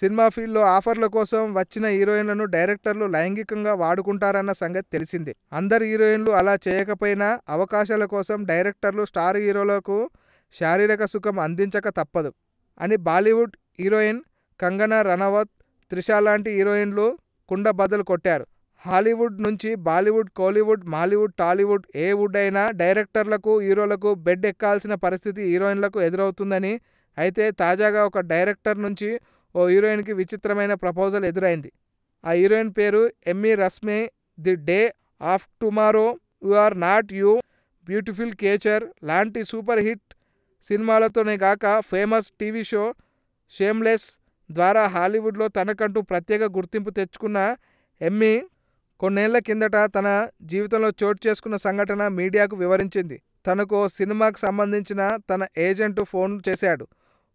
Cinema ఫీల్డ్లో ఆఫర్ల కోసం వచ్చిన హీరోయిన్లను డైరెక్టర్లు లైంగికంగా వాడుకుంటారన్న సంగతి తెలిసిందే. అందరు హీరోయిన్లు అలా చేయకపోయినా అవకాశాల కోసం డైరెక్టర్లు స్టార్ హీరోలకు శారీరక సుఖం అందించక తప్పదు అని బాలీవుడ్ హీరోయిన్ కంగనా రనవత్ త్రిష లాంటి హీరోయిన్లు కుండ బద్దలు కొట్టారు. హాలీవుడ్ నుంచి బాలీవుడ్ కోలీవుడ్ మాలీవుడ్ టాలీవుడ్ ఏ వుడ్ అయినా డైరెక్టర్లకు హీరోలకు బెడ్ ఎక్కాల్సిన పరిస్థితి హీరోయిన్లకు ఎదురవుతుందని అయితే తాజాగా ఒక డైరెక్టర్ నుంచి ఓ హీరోయిన్కి విచిత్రమైన ప్రపోజల్ ఎదురైంది. ఆ హీరోయిన్ పేరు Emmy Rossum the day of tomorrow. You are not you. Beautiful creature. లాంటి సూపర్ హిట్ సినిమాలతోనే కాక ఫేమస్ టీవీ షో షేమ్లెస్ ద్వారా హాలీవుడ్లో తనకంటూ ప్రత్యేక గుర్తింపు తెచ్చుకున్న ఎమ్మీ కొన్నేళ్ళ కిందట తన జీవితంలో చోటు చేసుకున్న సంఘటన మీడియాకు వివరించింది. తనకు ఓ సినిమాకు సంబంధించిన తన ఏజెంట్ ఫోన్ చేశాడు.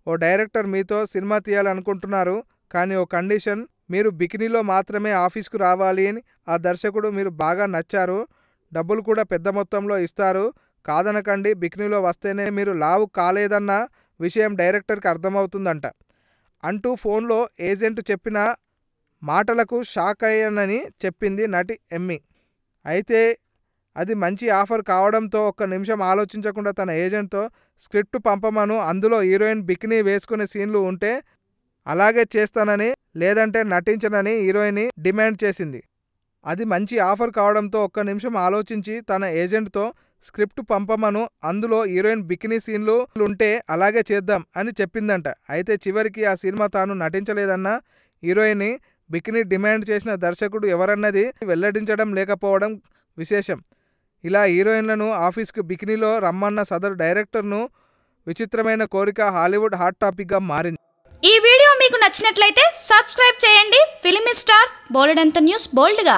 ఓ డైరెక్టర్ మీతో సినిమా తీయాలనుకుంటున్నారు కానీ ఓ కండిషన్ మీరు బికినీలో మాత్రమే ఆఫీస్కు రావాలి అని ఆ దర్శకుడు మీరు బాగా నచ్చారు డబ్బులు కూడా పెద్ద మొత్తంలో ఇస్తారు కాదనకండి బికినీలో వస్తేనే మీరు లావు కాలేదన్న విషయం డైరెక్టర్కి అర్థమవుతుందంట. అంటూ ఫోన్లో ఏజెంట్ చెప్పిన మాటలకు షాక్ అయ్యానని చెప్పింది నటి ఎమ్మి. అయితే అది మంచి ఆఫర్ కావడంతో ఒక్క నిమిషం ఆలోచించకుండా తన ఏజెంట్తో స్క్రిప్ట్ పంపమను అందులో హీరోయిన్ బికినీ వేసుకునే సీన్లు ఉంటే అలాగే చేస్తానని లేదంటే నటించనని హీరోయిన్ డిమాండ్ చేసింది. అది మంచి ఆఫర్ కావడంతో ఒక్క నిమిషం ఆలోచించి తన ఏజెంట్తో స్క్రిప్ట్ పంపమను అందులో హీరోయిన్ బికినీ సీన్లు ఉంటే అలాగే చేద్దాం అని చెప్పిందంట. అయితే చివరికి ఆ సినిమా తాను నటించలేదన్న హీరోయిన్ బికినీ డిమాండ్ చేసిన దర్శకుడు ఎవరన్నది వెల్లడించడం లేకపోవడం విశేషం. ఇలా హీరోయిన్లను ఆఫీస్కు బికినీలో రమ్మన్న సదరు డైరెక్టర్ను విచిత్రమైన కోరిక హాలీవుడ్ హాట్ టాపిక్గా మారింది. ఈ వీడియో మీకు నచ్చినట్లయితే సబ్స్క్రైబ్ చేయండి. ఫిలిమి స్టార్స్ బోలెడంత న్యూస్ బోల్డ్గా.